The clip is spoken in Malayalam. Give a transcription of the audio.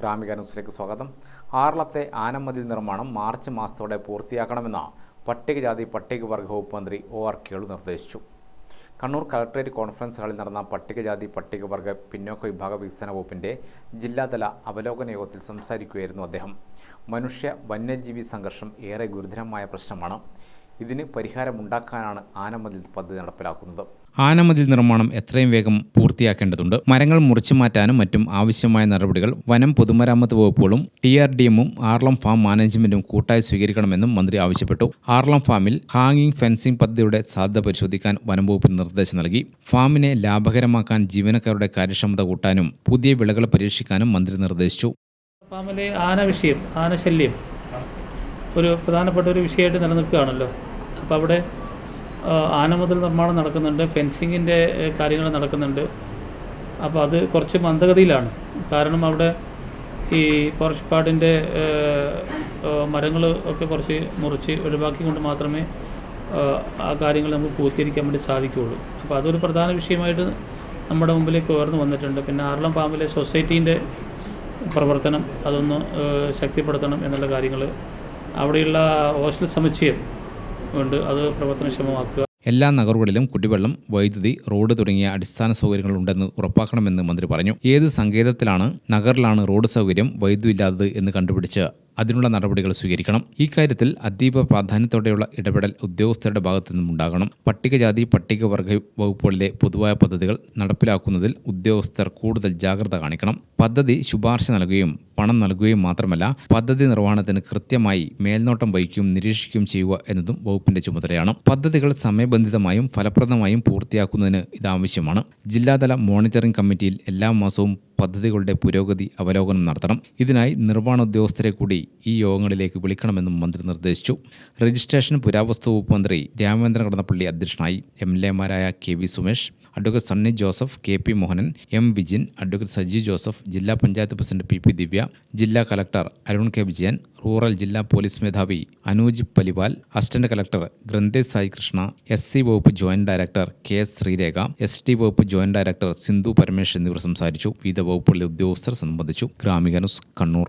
ഗ്രാമിക ന്യൂസിലേക്ക് സ്വാഗതം. ആറളത്തെ ആനമതിൽ നിർമ്മാണം മാർച്ച് മാസത്തോടെ പൂർത്തിയാക്കണമെന്ന് പട്ടികജാതി പട്ടികവർഗ വകുപ്പ് മന്ത്രി ഒ ആർ കേളു നിർദ്ദേശിച്ചു. കണ്ണൂർ കളക്ടറേറ്റ് കോൺഫറൻസ് ഹാളിൽ നടന്ന പട്ടികജാതി പട്ടികവർഗ പിന്നോക്ക വിഭാഗ വികസന വകുപ്പിന്റെ ജില്ലാതല അവലോകന യോഗത്തിൽ സംസാരിക്കുകയായിരുന്നു അദ്ദേഹം. മനുഷ്യ വന്യജീവി സംഘർഷം ഏറെ ഗുരുതരമായ പ്രശ്നമാണ്. ഇതിന് പരിഹാരമുണ്ടാക്കാനാണ് ആനമതിൽ പദ്ധതി നടപ്പിലാക്കുന്നത്. ആനമതിൽ നിർമ്മാണം എത്രയും വേഗം പൂർത്തിയാക്കേണ്ടതുണ്ട്. മരങ്ങൾ മുറിച്ചു മാറ്റാനും മറ്റും ആവശ്യമായ നടപടികൾ വനം പൊതുമരാമത്ത് വകുപ്പുകളും ടി ആർ ഡി എമ്മും ആർലം ഫാം മാനേജ്മെന്റും കൂട്ടായി സ്വീകരിക്കണമെന്നും മന്ത്രി ആവശ്യപ്പെട്ടു. ആർലം ഫാമിൽ ഹാങ്ങിങ് ഫെൻസിംഗ് പദ്ധതിയുടെ സാധ്യത പരിശോധിക്കാൻ വനംവകുപ്പ് നിർദ്ദേശം നൽകി. ഫാമിനെ ലാഭകരമാക്കാൻ ജീവനക്കാരുടെ കാര്യക്ഷമത കൂട്ടാനും പുതിയ വിളകൾ പരീക്ഷിക്കാനും മന്ത്രി നിർദ്ദേശിച്ചു. ഫാമിലെ ആന വിഷയം ആനശല്യം ഒരു പ്രധാനപ്പെട്ട ഒരു വിഷയമായിട്ട് നിലനിൽക്കുകയാണല്ലോ. അപ്പോൾ അവിടെ ആനമുതൽ നിർമ്മാണം നടക്കുന്നുണ്ട് ഫെൻസിങ്ങിന്റെ കാര്യങ്ങൾ നടക്കുന്നുണ്ട്. അപ്പോൾ അത് കുറച്ച് മന്ദഗതിയിലാണ്. കാരണം അവിടെ ഈ ഫോറസ്റ്റ് മരങ്ങൾ ഒക്കെ കുറച്ച് മുറിച്ച് ഒഴിവാക്കി കൊണ്ട് മാത്രമേ ആ കാര്യങ്ങൾ നമുക്ക് പൂർത്തീകരിക്കാൻ വേണ്ടി സാധിക്കുകയുള്ളൂ. അപ്പോൾ അതൊരു പ്രധാന വിഷയമായിട്ട് നമ്മുടെ മുമ്പിലേക്ക് ഉയർന്നു വന്നിട്ടുണ്ട്. പിന്നെ ആറളം പാമ്പിലെ സൊസൈറ്റീന്റെ പ്രവർത്തനം അതൊന്ന് ശക്തിപ്പെടുത്തണം എന്നുള്ള കാര്യങ്ങൾ അവിടെയുള്ള ഹോസ്റ്റൽ സമുച്ചയം ഉണ്ട് അത് പ്രവർത്തനക്ഷമമാക്കുക. എല്ലാ നഗറുകളിലും കുടിവെള്ളം വൈദ്യുതി റോഡ് തുടങ്ങിയ അടിസ്ഥാന സൗകര്യങ്ങൾ ഉണ്ടെന്ന് ഉറപ്പാക്കണമെന്ന് മന്ത്രി പറഞ്ഞു. ഏത് സങ്കേതത്തിലാണ് നഗറിലാണ് റോഡ് സൗകര്യം വൈദ്യുതി ഇല്ലാത്തത് എന്ന് കണ്ടുപിടിച്ച് അതിനുള്ള നടപടികൾ സ്വീകരിക്കണം. ഇക്കാര്യത്തിൽ അതീവ പ്രാധാന്യത്തോടെയുള്ള ഇടപെടൽ ഉദ്യോഗസ്ഥരുടെ ഭാഗത്തു നിന്നും ഉണ്ടാകണം. പട്ടികജാതി പട്ടികവർഗ വകുപ്പുകളിലെ പൊതുവായ പദ്ധതികൾ നടപ്പിലാക്കുന്നതിൽ ഉദ്യോഗസ്ഥർ കൂടുതൽ ജാഗ്രത കാണിക്കണം. പദ്ധതി ശുപാർശ നൽകുകയും പണം നൽകുകയും മാത്രമല്ല പദ്ധതി നിർവഹണത്തിന് കൃത്യമായി മേൽനോട്ടം വഹിക്കുകയും നിരീക്ഷിക്കുകയും ചെയ്യുക എന്നതും വകുപ്പിന്റെ ചുമതലയാണ്. പദ്ധതികൾ സമയബന്ധിതമായും ഫലപ്രദമായും പൂർത്തിയാക്കുന്നതിന് ഇതാവശ്യമാണ് ജില്ലാതല മോണിറ്ററിംഗ് കമ്മിറ്റിയിൽ എല്ലാ മാസവും പദ്ധതികളുടെ പുരോഗതി അവലോകനം നടത്തണം. ഇതിനായി നിർമ്മാണ ഉദ്യോഗസ്ഥരെ കൂടി ഈ യോഗങ്ങളിലേക്ക് വിളിക്കണമെന്നും മന്ത്രി നിർദ്ദേശിച്ചു. രജിസ്ട്രേഷൻ പുരാവസ്തു വകുപ്പ് മന്ത്രി രാമചന്ദ്രൻ കടന്നപ്പള്ളി അധ്യക്ഷനായി M L എമാരായ K V Sumesh advocate Sunny Joseph K P Mohanan M Vijin advocate Saji Joseph ജില്ലാ panchayat president P P Divya ജില്ലാ collector Arun K Vijayan rural ജില്ലാ പോലീസ് മേധാവി Anuj Paliwal assistant collector Granthesh Sai Krishna S C വകുപ്പ് joint director K S Sreerekha S T വകുപ്പ് ജോയിന്റ് ഡയറക്ടർ സിന്ധു പരമേഷ് എന്നിവർ സംസാരിച്ചു. വിവിധ വകുപ്പുകളിലെ ഉദ്യോഗസ്ഥർ സംബന്ധിച്ചു. ഗ്രാമിക കണ്ണൂർ.